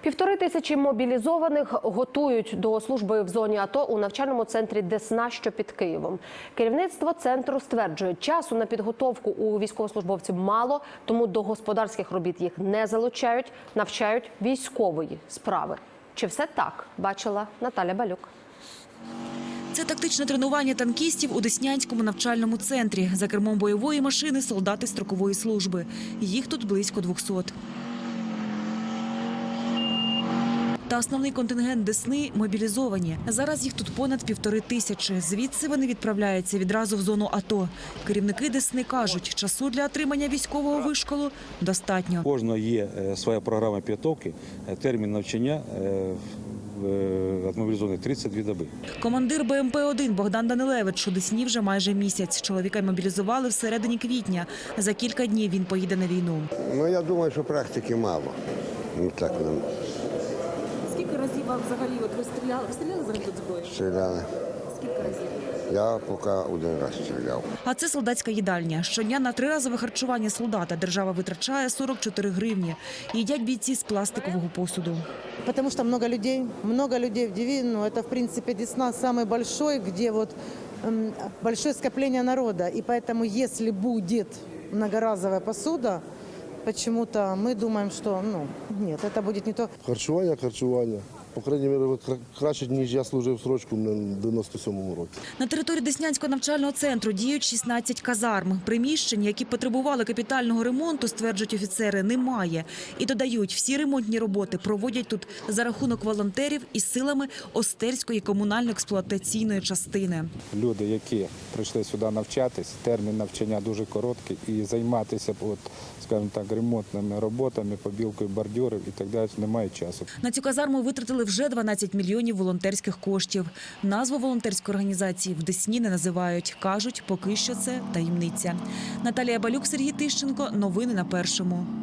Півтори тисячі мобілізованих готують до служби в зоні АТО у навчальному центрі Десна, що під Києвом. Керівництво центру стверджує, часу на підготовку у військовослужбовців мало, тому до господарських робіт їх не залучають, навчають військової справи. Чи все так бачила Наталя Балюк? Це тактичне тренування танкістів у Деснянському навчальному центрі. За кермом бойової машини солдати строкової служби. Їх тут близько 200. Та основний контингент Десни мобілізовані. Зараз їх тут понад півтори тисячі. Звідси вони відправляються відразу в зону АТО. Керівники Десни кажуть, часу для отримання військового вишколу достатньо. У Кожного є е, своя програма підготовки, е, термін навчання е, мобілізованих 32 доби. Командир БМП-1 Богдан Данилевич у Десні вже майже місяць. Чоловіка мобілізували всередині квітня. За кілька днів він поїде на війну. Ну, я думаю, що практики мало. Ну, так нам вам взагалі от ви стріляли? Ви стріляли взагалі тут зброю? стріляли. Скільки разів? Я поки один раз стріляв. А це солдатська їдальня. Щодня на триразове харчування солдата держава витрачає 44 гривні. Їдять бійці з пластикового посуду. Потому что много людей, много людей в Дивину. Это, в принципе, Десна самый большой, где вот м, большое скопление народа. И поэтому, если будет многоразовая посуда, почему-то мы думаем, что ну, нет, это будет не то. Харчування, харчування. По крайній мірі, краще, ніж я служив срочку на 97-му році. На території Деснянського навчального центру діють 16 казарм. Приміщень, які потребували капітального ремонту, стверджують офіцери, немає. І додають, всі ремонтні роботи проводять тут за рахунок волонтерів і силами Остерської комунально-експлуатаційної частини. люди, які прийшли сюди навчатись, термін навчання дуже короткий, і займатися, от, скажімо так, ремонтними роботами, побілкою бордюрів і так далі немає часу. На цю казарму витратили вже 12 мільйонів волонтерських коштів. Назву волонтерської організації в Десні не називають. Кажуть, поки що це таємниця. Наталія Балюк, Сергій Тищенко. Новини на першому.